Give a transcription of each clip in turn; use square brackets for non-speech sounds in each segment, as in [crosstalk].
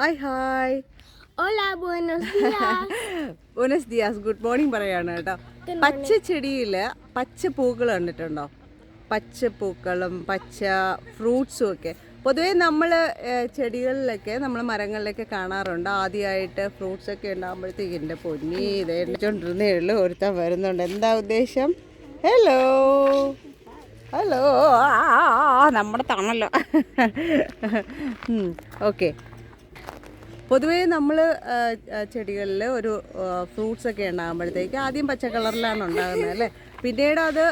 Hi hi días. ബോനസ് ദിയാസ് good morning പറയാണ് കേട്ടോ. പച്ച ചെടിയിൽ പച്ച പൂക്കൾ കണ്ടിട്ടുണ്ടോ? പച്ച പൂക്കളും പച്ച ഫ്രൂട്ട്സും ഒക്കെ. പൊതുവേ നമ്മൾ ചെടികളിലൊക്കെ നമ്മൾ മരങ്ങളിലൊക്കെ കാണാറുണ്ട്. ആദ്യമായിട്ട് ഫ്രൂട്ട്സ് ഒക്കെ ഉണ്ടാകുമ്പോഴത്തേക്ക് എന്റെ പൊന്നി ഇതേണ്ടിച്ചോണ്ടിരുന്നേ ഉള്ളൂ. ഒരുത്തൻ വരുന്നുണ്ട്. എന്താ ഉദ്ദേശം? ഹലോ ഹലോ ആ നമ്മുടെ തണല്ലോ ഓക്കെ [laughs] പൊതുവേ നമ്മൾ ചെടികളിൽ ഒരു ഫ്രൂട്ട്സ് ഒക്കെ ഉണ്ടാകുമ്പോഴത്തേക്ക് ആദ്യം പച്ച കളറിലാണ് ഉണ്ടാകുന്നത് അല്ലേ? പിന്നീട് അത്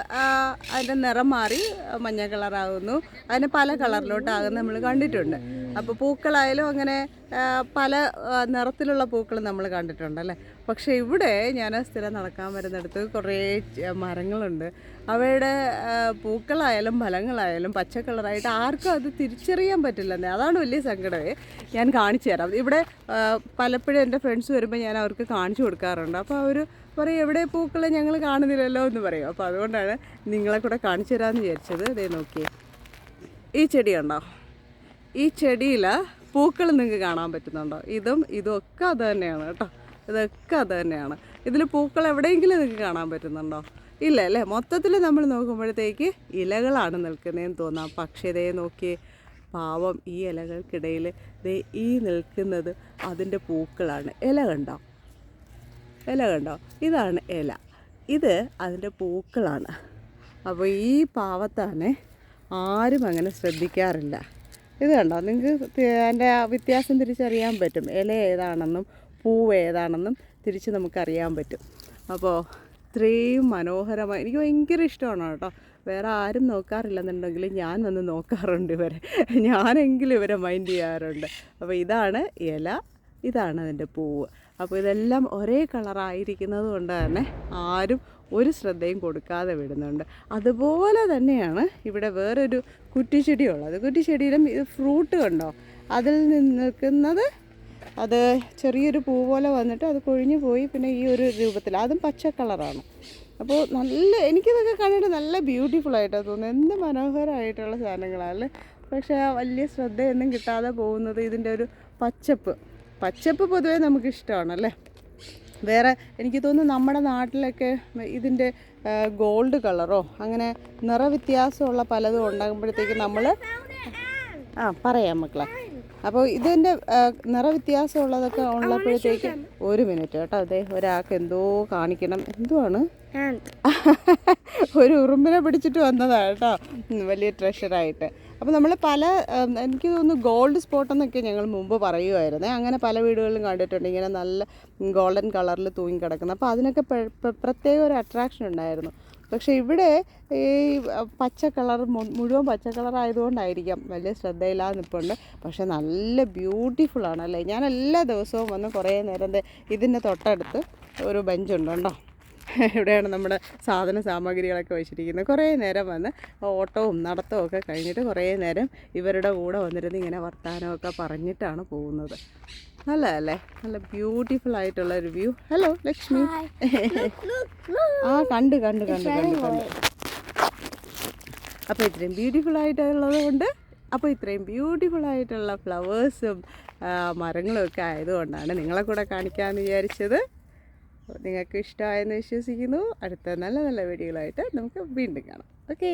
അതിന്റെ നിറം മാറി മഞ്ഞ കളറാകുന്നു അതിനെ പല കളറിലോട്ടാകുന്ന നമ്മൾ കണ്ടിട്ടുണ്ട്. അപ്പോൾ പൂക്കളായാലും അങ്ങനെ പല നിറത്തിലുള്ള പൂക്കൾ നമ്മൾ കണ്ടിട്ടുണ്ട് അല്ലേ? പക്ഷേ ഇവിടെ ഞാൻ സ്ഥിരം നടക്കാൻ വരുന്നിടത്ത് കുറേ മരങ്ങളുണ്ട്. അവയുടെ പൂക്കളായാലും ഫലങ്ങളായാലും പച്ച കളറായിട്ട് ആർക്കും അത് തിരിച്ചറിയാൻ പറ്റില്ലെന്നേ അതാണ് വലിയ സങ്കടമേ ഞാൻ കാണിച്ചു തരാം. ഇവിടെ പലപ്പോഴും എന്റെ ഫ്രണ്ട്സ് വരുമ്പോൾ ഞാൻ അവർക്ക് കാണിച്ചു കൊടുക്കാറുണ്ട്. അപ്പോൾ അവർ പറയും എവിടെ പൂക്കൾ ഞങ്ങൾ കാണുന്നില്ലല്ലോ എന്ന് പറയും. അപ്പോൾ അതുകൊണ്ടാണ് നിങ്ങളെ കൂടെ കാണിച്ചു തരാമെന്ന് വിചാരിച്ചത്. ഇതേ നോക്കി ഈ ചെടി ഉണ്ടോ ഈ ചെടിയിൽ പൂക്കൾ നിങ്ങൾക്ക് കാണാൻ പറ്റുന്നുണ്ടോ? ഇതും ഇതും ഒക്കെ അത് തന്നെയാണ് കേട്ടോ. ഇതൊക്കെ അത് തന്നെയാണ്. ഇതിൽ പൂക്കൾ എവിടെയെങ്കിലും നിങ്ങൾക്ക് കാണാൻ പറ്റുന്നുണ്ടോ? ഇല്ല അല്ലേ? മൊത്തത്തിൽ നമ്മൾ നോക്കുമ്പോഴത്തേക്ക് ഇലകളാണ് നിൽക്കുന്നതെന്ന് തോന്നാം. പക്ഷേ ഇതേ നോക്കി പാവം ഈ ഇലകൾക്കിടയിൽ ദേ ഈ നിൽക്കുന്നത് അതിന്റെ പൂക്കളാണ്. ഇല കണ്ടോ? ഇല കണ്ടോ? ഇതാണ് ഇല. ഇത് അതിന്റെ പൂക്കളാണ്. അപ്പോൾ ഈ പാവത്താനെ ആരും അങ്ങനെ ശ്രദ്ധിക്കാറില്ല. ഇത് കണ്ടോ? നിങ്ങൾക്ക് അതിന്റെ വ്യത്യാസം തിരിച്ചറിയാൻ പറ്റും. ഇല ഏതാണെന്നും പൂവ് ഏതാണെന്നും തിരിച്ച് നമുക്കറിയാൻ പറ്റും. അപ്പോൾ ഇത്രയും മനോഹരമായി എനിക്ക് ഭയങ്കര ഇഷ്ടമാണ് കേട്ടോ. വേറെ ആരും നോക്കാറില്ലെന്നുണ്ടെങ്കിൽ ഞാൻ വന്ന് നോക്കാറുണ്ട് ഇവരെ. ഞാനെങ്കിലും ഇവരെ മൈൻഡ് ചെയ്യാറുണ്ട്. അപ്പോൾ ഇതാണ് ഇല ഇതാണ് അതിന്റെ പൂവ്. അപ്പോൾ ഇതെല്ലാം ഒരേ കളറായിരിക്കുന്നത് കൊണ്ട് തന്നെ ആരും ഒരു ശ്രദ്ധയും കൊടുക്കാതെ വിടുന്നുണ്ട്. അതുപോലെ തന്നെയാണ് ഇവിടെ വേറൊരു കുറ്റിച്ചെടിയുള്ളത്. കുറ്റിച്ചെടിയിലും ഇത് ഫ്രൂട്ട് കണ്ടോ? അതിൽ നിന്ന് നിൽക്കുന്നത് അത് ചെറിയൊരു പൂ പോലെ വന്നിട്ട് അത് കൊഴിഞ്ഞു പോയി പിന്നെ ഈ ഒരു രൂപത്തിൽ. അതും പച്ച കളറാണ്. അപ്പോൾ നല്ല എനിക്കിതൊക്കെ കണ്ടിട്ട് നല്ല ബ്യൂട്ടിഫുൾ ആയിട്ടാണ് തോന്നുന്നത്. എന്ത് മനോഹരമായിട്ടുള്ള സാധനങ്ങളാണ് പക്ഷേ ആ വലിയ ശ്രദ്ധയൊന്നും കിട്ടാതെ പോകുന്നത് ഇതിന്റെ ഒരു പച്ചപ്പ്. പച്ചപ്പ് പൊതുവേ നമുക്ക് ഇഷ്ടമാണല്ലേ വേറെ എനിക്ക് തോന്നുന്നു നമ്മുടെ നാട്ടിലൊക്കെ ഇതിന്റെ ഗോൾഡ് കളറോ അങ്ങനെ നിറവ്യത്യാസമുള്ള പലതും ഉണ്ടാകുമ്പോഴത്തേക്ക് നമ്മൾ ആ പറയാം മക്കളെ. അപ്പോൾ ഇതിന്റെ നിറവ്യത്യാസമുള്ളതൊക്കെ ഉള്ളപ്പോഴത്തേക്ക് ഒരു മിനിറ്റ് കേട്ടോ. അതെ ഒരാൾക്ക് എന്തോ കാണിക്കണം. എന്തുവാണ്? ഒരു ഉറുമ്പിനെ പിടിച്ചിട്ട് വന്നതാണ് കേട്ടോ. വലിയ ട്രഷറായിട്ട് അപ്പോൾ നമ്മൾ പല എനിക്ക് തോന്നുന്നു ഗോൾഡ് സ്പോട്ട് എന്നൊക്കെ ഞങ്ങൾ മുമ്പ് പറയുമായിരുന്നേ അങ്ങനെ പല വീടുകളിലും കണ്ടിട്ടുണ്ട്. ഇങ്ങനെ നല്ല ഗോൾഡൻ കളറിൽ തൂങ്ങി കിടക്കുന്നത് അപ്പോൾ അതിനൊക്കെ പ്ര- പ്ര- പ്രത്യേക ഒരു അട്രാക്ഷൻ ഉണ്ടായിരുന്നു. പക്ഷേ ഇവിടെ ഈ പച്ച കളർ മുഴുവൻ പച്ച കളർ ആയതുകൊണ്ടായിരിക്കാം വലിയ ശ്രദ്ധയില്ലാതെ നിൽപ്പുണ്ട് പക്ഷെ നല്ല ബ്യൂട്ടിഫുൾ ആണല്ലേ ഞാൻ എല്ലാ ദിവസവും വന്ന് കുറേ നേരം ഇതിന്റെ തൊട്ടടുത്ത് ഒരു ബെഞ്ചുണ്ട് ഇവിടെയാണ് നമ്മുടെ സാധന സാമഗ്രികളൊക്കെ വെച്ചിരിക്കുന്നത്? കുറേ നേരം വന്ന് ഓട്ടവും നടത്തവും ഒക്കെ കഴിഞ്ഞിട്ട് കുറേ നേരം ഇവരുടെ കൂടെ വന്നിരുന്ന് ഇങ്ങനെ വർത്തമാനമൊക്കെ പറഞ്ഞിട്ടാണ് പോകുന്നത്. നല്ല അല്ലേ നല്ല ബ്യൂട്ടിഫുൾ ആയിട്ടുള്ള ഒരു വ്യൂ ഹലോ ലക്ഷ്മി. ആ കണ്ട് കണ്ട് കണ്ട് കണ്ട് കണ്ട്. അപ്പോൾ ഇത്രയും ബ്യൂട്ടിഫുൾ ആയിട്ടുള്ളത് കൊണ്ട് അപ്പോൾ ഇത്രയും ബ്യൂട്ടിഫുൾ ആയിട്ടുള്ള ഫ്ലവേഴ്സും മരങ്ങളും ഒക്കെ ആയതുകൊണ്ടാണ് നിങ്ങളെ കൂടെ കാണിക്കാമെന്ന് വിചാരിച്ചത്. നിങ്ങൾക്ക് ഇഷ്ടമായെന്ന് വിശ്വസിക്കുന്നു. അടുത്ത നല്ല നല്ല വീഡിയോകളായിട്ട് നമുക്ക് വീണ്ടും കാണാം. ഓക്കേ